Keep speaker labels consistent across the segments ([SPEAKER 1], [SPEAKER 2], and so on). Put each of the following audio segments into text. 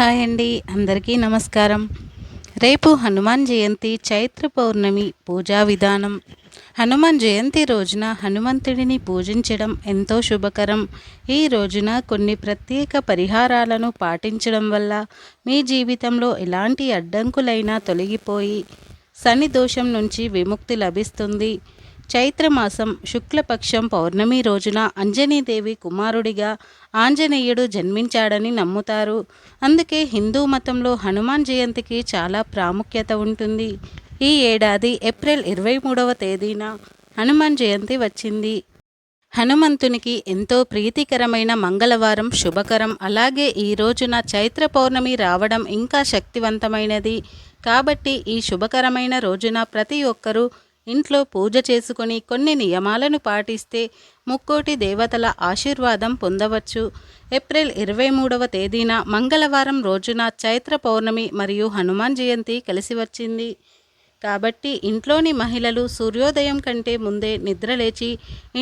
[SPEAKER 1] Hi అండి. అందరికీ నమస్కారం. రేపు హనుమాన్ జయంతి చైత్ర పౌర్ణమి పూజా విధానం. హనుమాన్ జయంతి రోజున హనుమంతుడిని పూజించడం ఎంతో శుభకరం. ఈ రోజున కొన్ని ప్రత్యేక పరిహారాలను పాటించడం వల్ల మీ జీవితంలో ఎలాంటి అడ్డంకులైనా తొలగిపోయి శని దోషం నుంచి విముక్తి లభిస్తుంది. చైత్రమాసం శుక్లపక్షం పౌర్ణమి రోజున అంజనీదేవి కుమారుడిగా ఆంజనేయుడు జన్మించాడని నమ్ముతారు. అందుకే హిందూ మతంలో హనుమాన్ జయంతికి చాలా ప్రాముఖ్యత ఉంటుంది. ఈ ఏడాది ఏప్రిల్ ఇరవై మూడవ తేదీన హనుమాన్ జయంతి వచ్చింది. హనుమంతునికి ఎంతో ప్రీతికరమైన మంగళవారం శుభకరం. అలాగే ఈ రోజున చైత్ర పౌర్ణమి రావడం ఇంకా శక్తివంతమైనది. కాబట్టి ఈ శుభకరమైన రోజున ప్రతి ఒక్కరూ ఇంట్లో పూజ చేసుకుని కొన్ని నియమాలను పాటిస్తే ముక్కోటి దేవతల ఆశీర్వాదం పొందవచ్చు. ఏప్రిల్ ఇరవై మూడవ తేదీన మంగళవారం రోజున చైత్ర పౌర్ణమి మరియు హనుమాన్ జయంతి కలిసి వచ్చింది. కాబట్టి ఇంట్లోని మహిళలు సూర్యోదయం కంటే ముందే నిద్రలేచి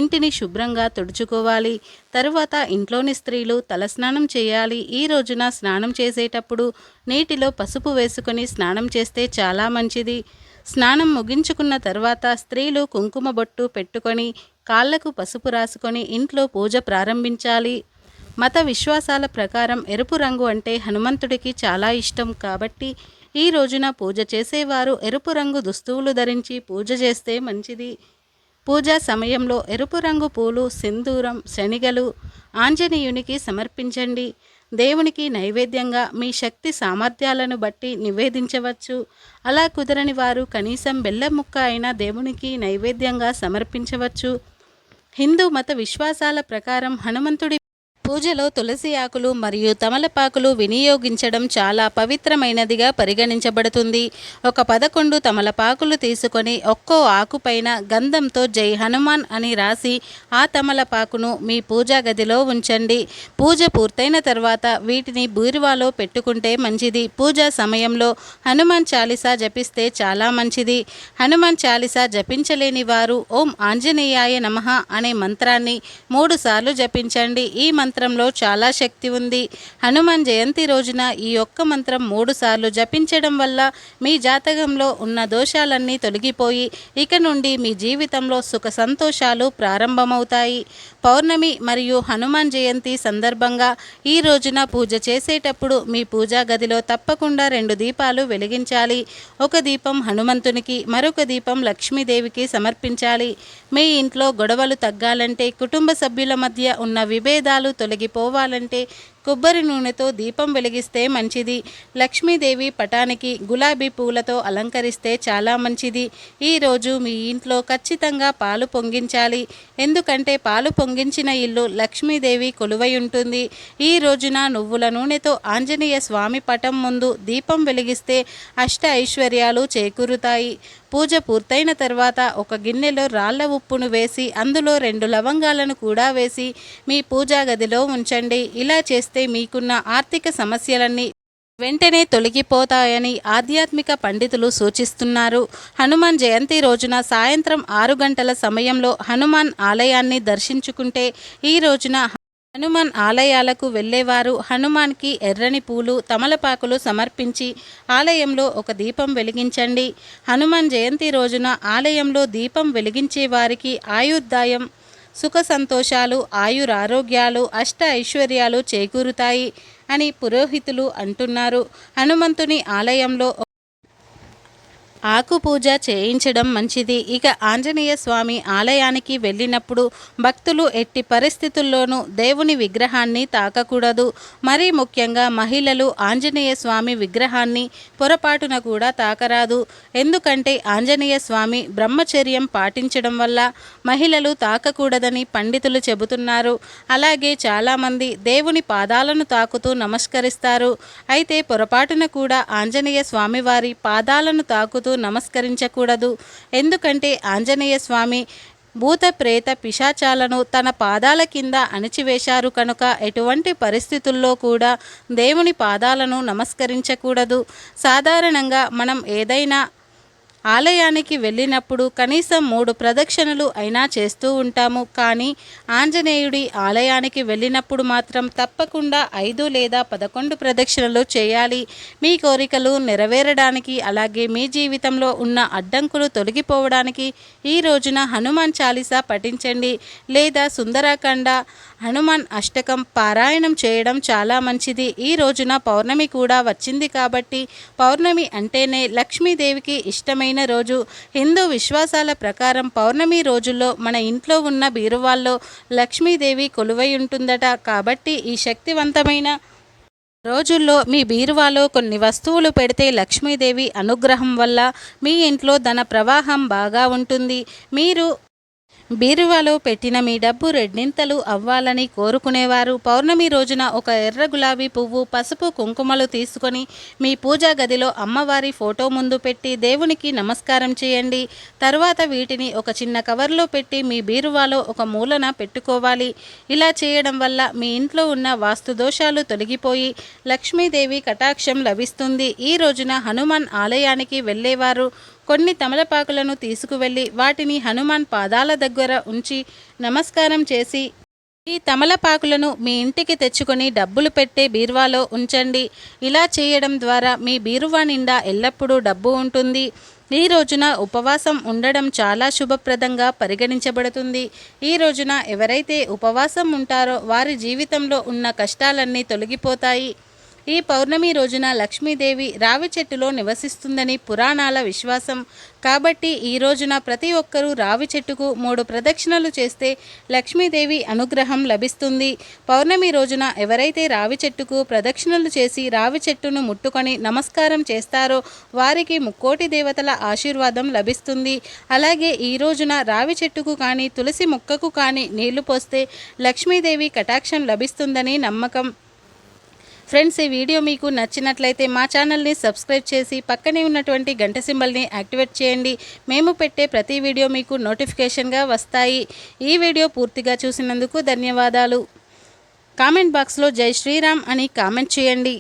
[SPEAKER 1] ఇంటిని శుభ్రంగా తుడుచుకోవాలి. తరువాత ఇంట్లోని స్త్రీలు తలస్నానం చేయాలి. ఈ రోజున స్నానం చేసేటప్పుడు నీటిలో పసుపు వేసుకొని స్నానం చేస్తే చాలా మంచిది. స్నానం ముగించుకున్న తర్వాత స్త్రీలు కుంకుమ బొట్టు పెట్టుకొని కాళ్ళకు పసుపు రాసుకొని ఇంట్లో పూజ ప్రారంభించాలి. మత విశ్వాసాల ప్రకారం ఎరుపు రంగు అంటే హనుమంతుడికి చాలా ఇష్టం కాబట్టి ఈ రోజున పూజ చేసేవారు ఎరుపు రంగు దుస్తువులు ధరించి పూజ చేస్తే మంచిది. పూజా సమయంలో ఎరుపు రంగు పూలు సింధూరం శనిగలు ఆంజనేయునికి సమర్పించండి. దేవునికి నైవేద్యంగా మీ శక్తి సామర్థ్యాలను బట్టి నివేదించవచ్చు. అలా కుదరని వారు కనీసం బెల్లం ముక్క అయినా దేవునికి నైవేద్యంగా సమర్పించవచ్చు. హిందూ మత విశ్వాసాల ప్రకారం హనుమంతుడి పూజలో తులసి ఆకులు మరియు తమలపాకులు వినియోగించడం చాలా పవిత్రమైనదిగా పరిగణించబడుతుంది. ఒక పదకొండు తమలపాకులు తీసుకొని ఒక్కో ఆకుపైన గంధంతో జై హనుమాన్ అని రాసి ఆ తమలపాకును మీ పూజా గదిలో ఉంచండి. పూజ పూర్తయిన తర్వాత వీటిని బూరివాలో పెట్టుకుంటే మంచిది. పూజా సమయంలో హనుమాన్ చాలీసా జపిస్తే చాలా మంచిది. హనుమాన్ చాలీసా జపించలేని వారు ఓం ఆంజనేయాయ నమః అనే మంత్రాన్ని మూడుసార్లు జపించండి. ఈ మంత్రం మంత్రంలో చాలా శక్తి ఉంది. హనుమాన్ జయంతి రోజున ఈ ఒక్క మంత్రం మూడు సార్లు జపించడం వల్ల మీ జాతకంలో ఉన్న దోషాలన్నీ తొలగిపోయి ఇక నుండి మీ జీవితంలో సుఖ సంతోషాలు ప్రారంభమవుతాయి. పౌర్ణమి మరియు హనుమాన్ జయంతి సందర్భంగా ఈ రోజున పూజ చేసేటప్పుడు మీ పూజా గదిలో తప్పకుండా రెండు దీపాలు వెలిగించాలి. ఒక దీపం హనుమంతునికి మరొక దీపం లక్ష్మీదేవికి సమర్పించాలి. మీ ఇంట్లో గొడవలు తగ్గాలంటే కుటుంబ సభ్యుల మధ్య ఉన్న విభేదాలు తొలగిపోవాలంటే కొబ్బరి నూనెతో దీపం వెలిగిస్తే మంచిది. లక్ష్మీదేవి పటానికి గులాబీ పూలతో అలంకరిస్తే చాలా మంచిది. ఈరోజు మీ ఇంట్లో ఖచ్చితంగా పాలు పొంగించాలి. ఎందుకంటే పాలు పొంగించిన ఇల్లు లక్ష్మీదేవి కొలువై ఉంటుంది. ఈ రోజున నువ్వుల నూనెతో ఆంజనేయ స్వామి పటం ముందు దీపం వెలిగిస్తే అష్ట ఐశ్వర్యాలు చేకూరుతాయి. పూజ పూర్తయిన తర్వాత ఒక గిన్నెలో రాళ్ళ ఉప్పును వేసి అందులో రెండు లవంగాలను కూడా వేసి మీ పూజా గదిలో ఉంచండి. ఇలా చేస్తే మీకున్న ఆర్థిక సమస్యలన్నీ వెంటనే తొలగిపోతాయని ఆధ్యాత్మిక పండితులు సూచిస్తున్నారు. హనుమాన్ జయంతి రోజున సాయంత్రం ఆరు గంటల సమయంలో హనుమాన్ ఆలయాన్ని దర్శించుకుంటే ఈ రోజున హనుమాన్ ఆలయాలకు వెళ్ళేవారు. హనుమాన్కి ఎర్రని పూలు తమలపాకులు సమర్పించి ఆలయంలో ఒక దీపం వెలిగించండి. హనుమాన్ జయంతి రోజున ఆలయంలో దీపం వెలిగించే వారికి ఆయుర్దాయం సుఖ సంతోషాలు ఆయురారోగ్యాలు అష్ట ఐశ్వర్యాలు చేకూరుతాయి అని పురోహితులు అంటున్నారు. హనుమంతుని ఆలయంలో ఆకు పూజ చేయించడం మంచిది. ఇక ఆంజనేయ స్వామి ఆలయానికి వెళ్ళినప్పుడు భక్తులు ఎట్టి పరిస్థితుల్లోనూ దేవుని విగ్రహాన్ని తాకకూడదు. మరీ ముఖ్యంగా మహిళలు ఆంజనేయ స్వామి విగ్రహాన్ని పొరపాటున కూడా తాకరాదు. ఎందుకంటే ఆంజనేయ స్వామి బ్రహ్మచర్యం పాటించడం వల్ల మహిళలు తాకకూడదని పండితులు చెబుతున్నారు. అలాగే చాలామంది దేవుని పాదాలను తాకుతూ నమస్కరిస్తారు. అయితే పొరపాటున కూడా ఆంజనేయ స్వామివారి పాదాలను తాకుతూ నమస్కరించకూడదు. ఎందుకంటే ఆంజనేయ స్వామి భూత ప్రేత పిశాచాలను తన పాదాల కింద అణిచివేశారు కనుక ఎటువంటి పరిస్థితుల్లో కూడా దేవుని పాదాలను నమస్కరించకూడదు. సాధారణంగా మనం ఏదైనా ఆలయానికి వెళ్ళినప్పుడు కనీసం మూడు ప్రదక్షిణలు అయినా చేస్తూ ఉంటాము. కానీ ఆంజనేయుడి ఆలయానికి వెళ్ళినప్పుడు మాత్రం తప్పకుండా ఐదు లేదా పదకొండు ప్రదక్షిణలు చేయాలి. మీ కోరికలు నెరవేరడానికి అలాగే మీ జీవితంలో ఉన్న అడ్డంకులు తొలగిపోవడానికి ఈ రోజున హనుమాన్ చాలీసా పఠించండి. లేదా సుందరాఖండ హనుమాన్ అష్టకం పారాయణం చేయడం చాలా మంచిది. ఈ రోజున పౌర్ణమి కూడా వచ్చింది కాబట్టి పౌర్ణమి అంటేనే లక్ష్మీదేవికి ఇష్టమైన రోజు. హిందూ విశ్వాసాల ప్రకారం పౌర్ణమి రోజుల్లో మన ఇంట్లో ఉన్న బీరువాల్లో లక్ష్మీదేవి కొలువై ఉంటుందట. కాబట్టి ఈ శక్తివంతమైన రోజుల్లో మీ బీరువాలో కొన్ని వస్తువులు పెడితే లక్ష్మీదేవి అనుగ్రహం వల్ల మీ ఇంట్లో ధన ప్రవాహం బాగా ఉంటుంది. మీరు బీరువాలో పెట్టిన మీ డబ్బు రెండింతలు అవ్వాలని కోరుకునేవారు. పౌర్ణమి రోజున ఒక ఎర్ర గులాబీ పువ్వు పసుపు కుంకుమలు తీసుకొని మీ పూజా గదిలో అమ్మవారి ఫోటో ముందు పెట్టి దేవునికి నమస్కారం చేయండి. తర్వాత వీటిని ఒక చిన్న కవర్లో పెట్టి మీ బీరువాలో ఒక మూలన పెట్టుకోవాలి. ఇలా చేయడం వల్ల మీ ఇంట్లో ఉన్న వాస్తు దోషాలు తొలగిపోయి లక్ష్మీదేవి కటాక్షం లభిస్తుంది. ఈ రోజున హనుమాన్ ఆలయానికి వెళ్ళేవారు. కొన్ని తమలపాకులను తీసుకువెళ్ళి వాటిని హనుమాన్ పాదాల దగ్గర ఉంచి నమస్కారం చేసి ఈ తమలపాకులను మీ ఇంటికి తెచ్చుకొని డబ్బులు పెట్టే బీరువాలో ఉంచండి. ఇలా చేయడం ద్వారా మీ బీరువా నిండా ఎల్లప్పుడూ డబ్బు ఉంటుంది. ఈ రోజున ఉపవాసం ఉండడం చాలా శుభప్రదంగా పరిగణించబడుతుంది. ఈ రోజున ఎవరైతే ఉపవాసం ఉంటారో వారి జీవితంలో ఉన్న కష్టాలన్నీ తొలగిపోతాయి. ఈ పౌర్ణమి రోజున లక్ష్మీదేవి రావి చెట్టులో నివసిస్తుందని పురాణాల విశ్వాసం. కాబట్టి ఈ రోజున ప్రతి ఒక్కరూ రావి చెట్టుకు మూడు ప్రదక్షిణలు చేస్తే లక్ష్మీదేవి అనుగ్రహం లభిస్తుంది. పౌర్ణమి రోజున ఎవరైతే రావి చెట్టుకు ప్రదక్షిణలు చేసి రావి చెట్టును ముట్టుకొని నమస్కారం చేస్తారో వారికి ముక్కోటి దేవతల ఆశీర్వాదం లభిస్తుంది. అలాగే ఈ రోజున రావి చెట్టుకు కానీ తులసి మొక్కకు కానీ నీళ్ళు పోస్తే లక్ష్మీదేవి కటాక్షం లభిస్తుందని నమ్మకం. ఫ్రెండ్స్ ఈ వీడియో మీకు నచ్చినట్లయితే మా ఛానల్ని సబ్స్క్రైబ్ చేసి పక్కనే ఉన్నటువంటి గంట సింబల్ని యాక్టివేట్ చేయండి. మేము పెట్టే ప్రతి వీడియో మీకు నోటిఫికేషన్గా వస్తాయి. ఈ వీడియో పూర్తిగా చూసినందుకు ధన్యవాదాలు. కామెంట్ బాక్స్లో జై శ్రీరామ్ అని కామెంట్ చేయండి.